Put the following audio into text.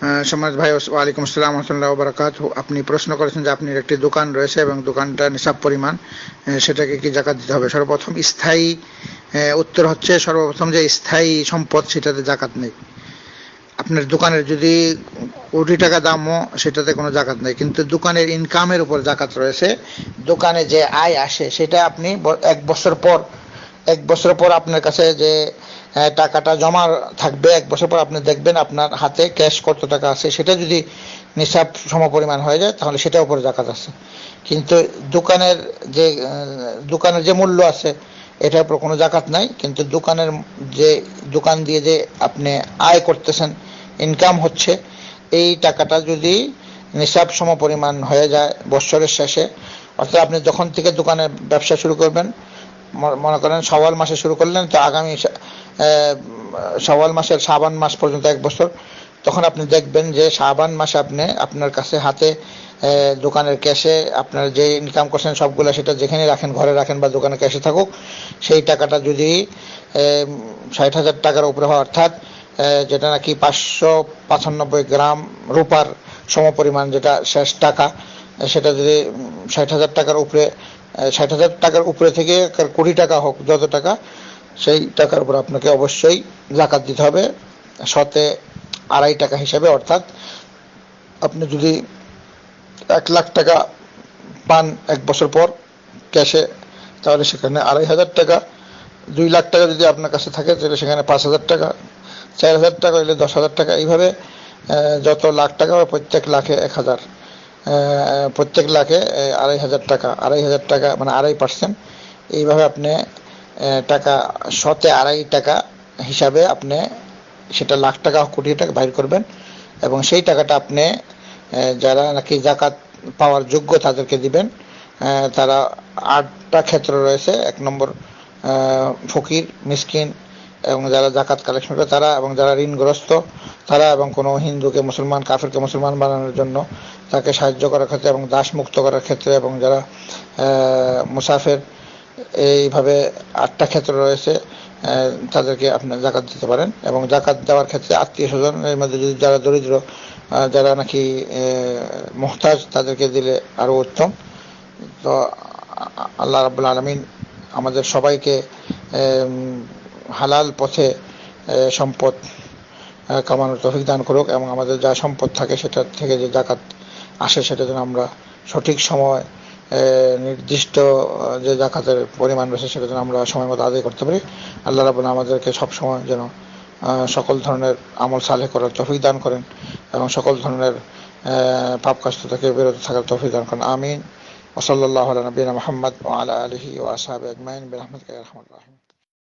সম্মানিত ভাই ওয়ালাইকুম আসসালাম রহমতুল্লাহ বরাকাত আপনি প্রশ্ন করেছেন যে আপনার একটি দোকান রয়েছে এবং দোকানটা নিসাব পরিমাণ সেটাকে কি জাকাত দিতে হবে? সর্বপ্রথম স্থায়ী উত্তর হচ্ছে সর্বপ্রথম যে স্থায়ী সম্পদ, সেটাতে জাকাত নেই। আপনার দোকানের যদি কোটি টাকা দামও, সেটাতে কোনো জাকাত নেই। কিন্তু দোকানের ইনকামের উপর জাকাত রয়েছে। দোকানে যে আয় আসে, সেটা আপনি এক বছর পর এক বছর পর আপনার কাছে যে টাকাটা জমা থাকবে, এক বছর পর আপনি দেখবেন আপনার হাতে ক্যাশ কত টাকা আছে, সেটা যদি নিসাব সমপরিমাণ হয়ে যায়, তাহলে সেটার উপরে জাকাত আছে। কিন্তু দোকানের যে দোকানের যে মূল্য আছে, এটার উপর কোনো জাকাত নাই, কিন্তু দোকানের যে, দোকান দিয়ে যে আপনি আয় করতেছেন ইনকাম হচ্ছে, এই টাকাটা যদি নিসাব সম পরিমাণ হয়ে যায় বৎসরের শেষে, অর্থাৎ আপনি যখন থেকে দোকানের ব্যবসা শুরু করবেন মনে করেন সওয়াল মাসে শুরু করলেন, তো আগামী সওয়াল মাসের সাবান মাস পর্যন্ত এক বছর। তখন আপনি দেখবেন যে সাবান মাসে আপনি, আপনার কাছে হাতে দোকানের ক্যাশে আপনার যে ইনকাম করছেন সবগুলো সেটা যেখানে রাখেন, ঘরে রাখেন বা দোকানে ক্যাশে থাকুক, সেই টাকাটা যদি ষাট হাজার টাকার উপরে হয়, অর্থাৎ যেটা নাকি পাঁচশো পঁচানব্বই গ্রাম রূপার সমপরিমাণ যেটা শেষ টাকা, সেটা যদি ষাট হাজার টাকার উপরে ষাট হাজার টাকার উপরে থেকে কোটি টাকা হোক, যত টাকা, সেই টাকার উপর আপনাকে অবশ্যই জাকাত দিতে হবে। শতে আড়াই টাকা হিসাবে, অর্থাৎ আপনি যদি এক লাখ টাকা পান এক বছর পর ক্যাশে, তাহলে সেখানে আড়াই হাজার টাকা, দুই লাখ টাকা যদি আপনার কাছে থাকে, তাহলে সেখানে পাঁচ হাজার টাকা, চার হাজার টাকা হলে দশ হাজার টাকা, এইভাবে যত লাখ টাকা প্রত্যেক লাখে এক হাজার। প্রত্যেক লাখে আড়াই হাজার টাকা, আড়াই হাজার টাকা মানে আড়াই পার্সেন্ট এইভাবে আপনি টাকা, শতে আড়াই টাকা হিসাবে আপনি সেটা লাখ টাকা, কোটি টাকা বাইর করবেন। এবং সেই টাকাটা আপনি যারা নাকি জাকাত পাওয়ার যোগ্য তাদেরকে দিবেন। তারা আটটা ক্ষেত্র রয়েছে। এক নম্বর ফকির, মিসকিন, এবং যারা জাকাত কালেকশন করে, তারা এবং যারা ঋণগ্রস্ত তারা এবং কোনো হিন্দুকে, মুসলমান, কাফেরকে মুসলমান বানানোর জন্য তাকে সাহায্য করার ক্ষেত্রে এবং দাস মুক্ত করার ক্ষেত্রে এবং যারা মুসাফের এইভাবে আটটা ক্ষেত্র রয়েছে তাদেরকে আপনি জাকাত দিতে পারেন এবং জাকাত দেওয়ার ক্ষেত্রে আত্মীয় স্বজনের মধ্যে যদি যারা দরিদ্র যারা নাকি মোহতাজ তাদেরকে দিলে আরও উত্তম। তো আল্লাহ রাবুল আলমিন আমাদের সবাইকে হালাল পথে সম্পদ কামানোর তফিক দান করুক এবং আমাদের যা সম্পদ থাকে সেটার থেকে যে জাকাত আসে সেটা যেন আমরা সঠিক সময় নির্দিষ্ট যে জাকাতের পরিমাণ রয়েছে সেটা যেন আমরা সময় মতো আদায় করতে পারি। আল্লাহ রাবুল আমাদেরকে সবসময় যেন সকল ধরনের আমল সালে করার তফিক দান করেন এবং সকল ধরনের পাপ কাস্ত থেকে বিরত থাকার তফিক দান করেন। আমিন। ওসল্লাহ নবীন মোহাম্মদ আলা আলহি ওয়াসাহাব আজমাইন। বিরহমদ রহমান। রাহিম